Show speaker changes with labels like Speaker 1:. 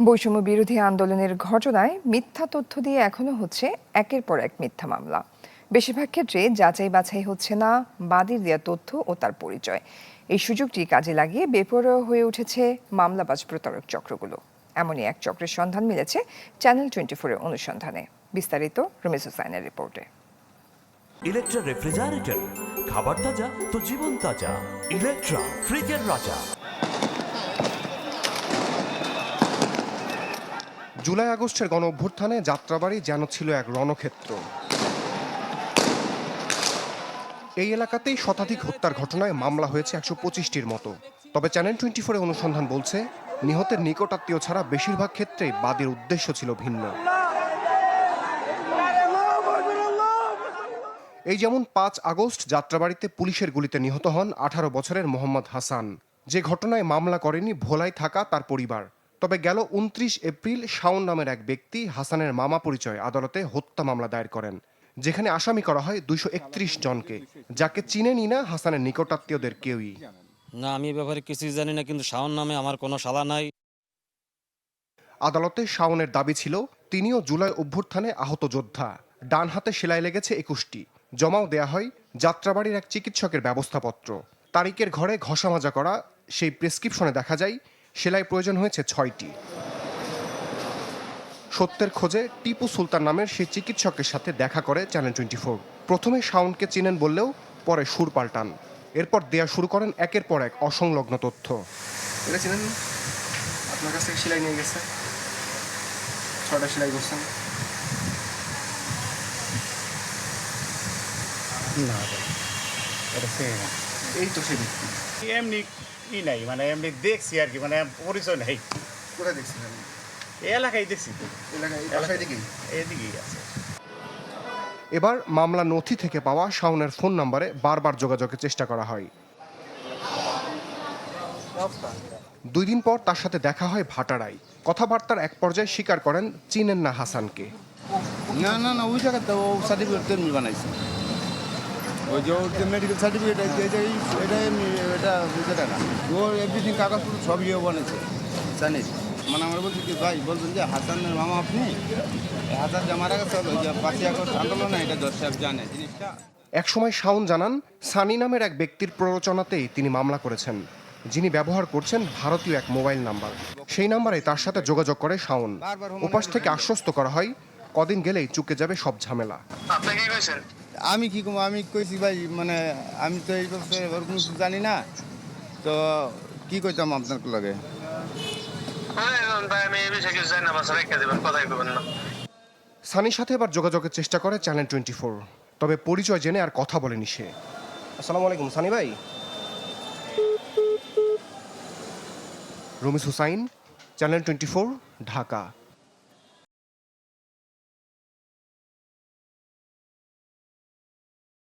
Speaker 1: বৈষম্য বিরোধী আন্দোলনের ঘটনায় মিথ্যা তথ্য দিয়ে এখনও হচ্ছে একের পর এক মিথ্যা মামলা। বেশিরভাগ ক্ষেত্রে যাচাই বাছাই হচ্ছে না বাদীর দেওয়া তথ্য ও তার পরিচয়। এই সুযোগটি কাজে লাগিয়ে বেপরোয়া হয়ে উঠেছে মামলাবাজ প্রতারক চক্রগুলো। এমনই এক চক্রের সন্ধান মিলেছে চ্যানেল টোয়েন্টি ফোরের অনুসন্ধানে। বিস্তারিত রমেশ হোসাইনের রিপোর্টে।
Speaker 2: ইলেকট্রা রেফ্রিজারেটর, খাবার তাজা তো জীবন তাজা। ইলেকট্রা, ফ্রিজের রাজা।
Speaker 3: জুলাই আগস্টের গণ অভ্যুত্থানে যাত্রাবাড়ি যেন ছিল এক রণক্ষেত্র। এই এলাকাতেই শতাধিক হত্যার ঘটনায় মামলা হয়েছে একশো পঁচিশটির মতো। তবে চ্যানেল টোয়েন্টি ফোরে অনুসন্ধান বলছে, নিহতের নিকটাত্মীয় ছাড়া বেশিরভাগ ক্ষেত্রে বাদীর উদ্দেশ্য ছিল ভিন্ন। এই যেমন পাঁচ আগস্ট যাত্রাবাড়িতে পুলিশের গুলিতে নিহত হন আঠারো বছরের মোহাম্মদ হাসান। যে ঘটনায় মামলা করেনি ভোলায় থাকা তার পরিবার। তবে গেল উনত্রিশ এপ্রিল শাওন নামের এক ব্যক্তি হাসানের মামা পরিচয় আদালতে হত্যা মামলা দায়ের করেন যেখানে আসামি করা হয় দুইশো একত্রিশ জনকে যাকে চিনেনি না হাসানের নিকটাত্মীয়দের কেউই।
Speaker 4: না আমি এ ব্যাপারে কিছুই জানি না কিন্তু শাওন নামে আমার কোনো শালা নাই।
Speaker 3: আদালতে শাওনের দাবি ছিল তিনিও জুলাই অভ্যুত্থানে আহত যোদ্ধা। ডান হাতে সেলাই লেগেছে একুশটি। জমাও দেয়া হয় যাত্রাবাড়ির এক চিকিৎসকের ব্যবস্থাপত্র। তারিকের ঘরে ঘষা মাজা করা সেই প্রেসক্রিপশনে দেখা যায় সেলাই প্রয়োজন হয়েছে ছয়টি। সত্যের খোঁজে টিপু সুলতান নামের সেই চিকিৎসকের সাথে দেখা করে চ্যানেল টোয়েন্টি ফোর প্রথমে শাওনকে চিনেন বললেও পরে সুর পাল্টান। এরপর দেয়া শুরু করেন একের পর এক অসংলগ্ন তথ্য। এটা চিনেন? আপনার কাছ থেকে সেলাই নিয়ে গেছে? ছটা সেলাই করছেন?
Speaker 5: না এটা চিনি না।
Speaker 3: এই তো সেই ব্যক্তি।
Speaker 5: এমনি ই নাই মানে এমনি দেখছি আর কি মানে পরিচয় নাই।
Speaker 3: কোথায়
Speaker 5: এই এলাকায় দেখছি
Speaker 3: এলাকায় এই
Speaker 5: এদিকেই আছে।
Speaker 3: এবার মামলা নথি থেকে পাওয়া শাওনের ফোন নম্বরে বারবার যোগাযোগের চেষ্টা করা হয়। দুই দিন পর তার সাথে দেখা হয় ভাটারাই। কথাবার্তার এক পর্যায়ে স্বীকার করেন চিনেন না হাসানকে।
Speaker 6: না না না ওই জায়গাতে ও সার্টিফিকেট বানাইছে। ওই যে ওর যে মেডিকেল সার্টিফিকেট এটা এটা এমনি এটা যেটা না। ও এভরিথিং কাগজপত্র সব বানাইছে জানিস? মানে আমরা বলছি কি ভাই বলছেন যে হাসানের মামা আপনি? এই হাসান যে মারা গেছে ওই যে পাঁচই আগস্ট আন্দোলনে এটা দশ সাহেব জানে জিনিসটা।
Speaker 3: একসময় শাওন জানান সানি নামের এক ব্যক্তির প্ররোচনাতেই তিনি মামলা করেছেন যিনি ব্যবহার করছেন ভারতীয় এক মোবাইল নাম্বার। সেই নাম্বারে তার সাথে যোগাযোগ করে শাওন। ওপাশ থেকে আশ্বস্ত করা হয় কদিন গেলেই চুকে যাবে সব ঝামেলা।
Speaker 6: আমি কি করব আমি কইছি ভাই মানে আমি তো এই ব্যাপারে ওরকম কিছু জানি না। তো কি কইতাম আপনার লগে?
Speaker 7: আমি এই বিষয়ে কিছু জানি না আমার রেখে দেবেন কথাই করবেন না।
Speaker 3: সানির সাথে এবার যোগাযোগের চেষ্টা করে চ্যানেল টোয়েন্টি ফোর তবে পরিচয় জেনে আর কথা বলেনি সে। আসসালামু আলাইকুম সানি ভাই। Ramis Hussain channel twenty four Dhaka.